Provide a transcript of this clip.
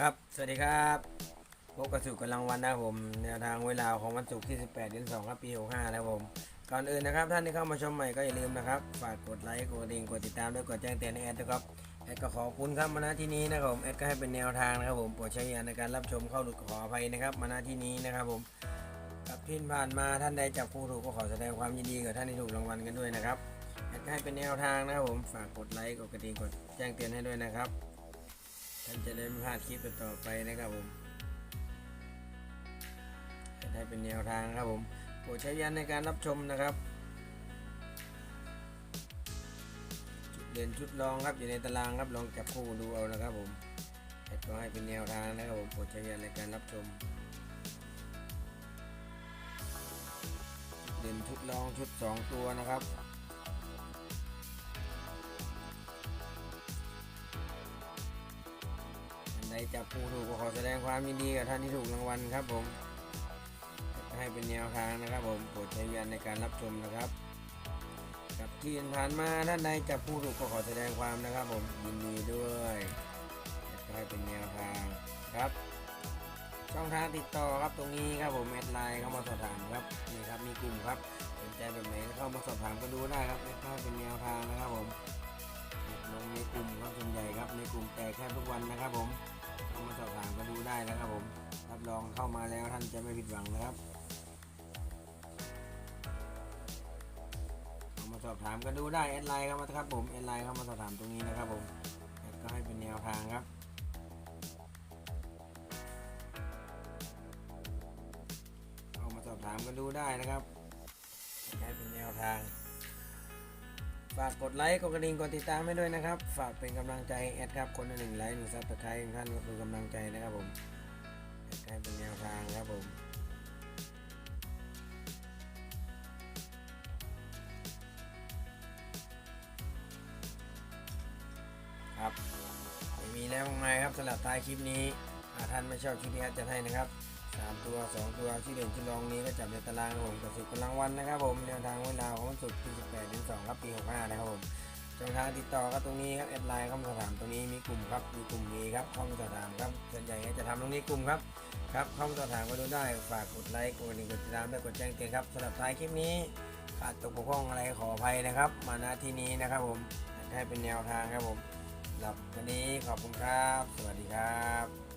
ครับ สวัสดีครับพบกับสู่กำลังวันนะผมแนวทางเวลาของวันศุกร์ที่ 18เดือน2ครับปี 65นะผม ก่อนอื่นนะครับ ท่านที่เข้ามาชมใหม่ก็อย่าลืมนะครับ ฝากกดไลค์ กดกระดิ่ง กดติดตามด้วยกดแจ้งเตือนให้แอดนะครับ แอดก็ขอบคุณครับมาณที่นี้นะครับผม แอดก็ให้เป็นแนวทางนะครับผม โปรดใช้ยานในการรับชมเข้าหลุดขออภัยนะครับมาณที่นี้นะครับผมกับที่ผ่านมาท่านใดจับผู้ถูกก็ขอแสดงความยินดีกับท่านที่ถูกรางวัลกันด้วยนะครับ แอดก็ให้เป็นแนวทางนะครับผม ฝากกดไลค์ กดกระดิ่ง กดแจ้งเตือนให้ด้วยนะครับ ท่านจะได้ไม่พลาดคลิปต่อๆไปนะครับผมจะได้เป็นแนวทางครับผมโปรดใช้ยันในการรับชมนะครับจุดเด่นชุดรองครับอยู่ในตารางครับลองจับคู่ดูเอานะครับผมแต่ก็ให้เป็นแนวทางนะครับผมโปรดใช้ยันในการรับชมเด่นชุดรองชุดสองตัวนะครับ จับผู้ถูกก็ขอแสดงความยินดีกับท่านที่ถูกรางวัลครับผม ให้เป็นแนวทางนะครับผมโปรดใช้วิญาณในการรับชมนะครับกับที่ผ่านมาท่านใดจับผู้ถูกก็ขอแสดงความนะครับ ผมยินดีด้วยให้เป็นแนวทางครับ ช่องทางติดต่อครับตรงนี้ครับผมแอดไลน์เข้ามาสอบถามครับนี่ครับมีกลุ่มครับสนใจแบบไหนเข้ามาสอบถามก็ดูได้ครับแอดให้เป็นแนวทางนะครับผมลงในกลุ่มครับ ได้นะครับผม รับรองเข้ามาแล้วท่านจะไม่ผิดหวังนะครับเข้ามาสอบถามก็ดูได้แอดไลน์เข้ามาครับผมแอดไลน์เข้ามาสอบถามตรงนี้นะครับผมแอดก็ให้เป็นแนวทางครับเข้ามาสอบถามก็ดูได้นะครับให้เป็นแนวทางากกดไลค์กดกระดิ่งกดติดตามให้ด้วยนะครับ ฝากเป็นกำลังใจแอดครับ คนละหนึ่งไลค์หนึ่งซับสไครต์ท่านก็คือกำลังใจนะครับผมแอดให้เป็นแนวทางครับผมครับไม่มีแล้วมากมายครับสำหรับท้ายคลิปนี้หากท่านไม่ชอบชุดที่แอดจะให้นะครับ สามตัวสองตัวที่เด่นที่รองนี้ก็จับในตารางผมกับสิบกำลังวันนะครับผมแนวทางเวลาของวันศุกร์ที่18เดือน2ครับปี65นะครับผมช่องทางติดต่อก็ตรงนี้ครับแอดไลน์เข้ามาสอบถามตรงนี้มีกลุ่มครับมีกลุ่มนี้ครับเข้ามาสอบถามครับส่วนใหญ่จะทำตรงนี้กลุ่มครับครับเข้ามาสอบถามก็ดูได้ฝากกดไลค์กดกระดิ่งกดติดตามด้วยกดแจ้งเตือนครับสำหรับท้ายคลิปนี้ขาดตกบกพร่องอะไรขออภัยนะครับ มาณที่นี้นะครับผมให้เป็นแนวทางครับผมสำหรับวันนี้ขอบคุณครับ สวัสดีครับ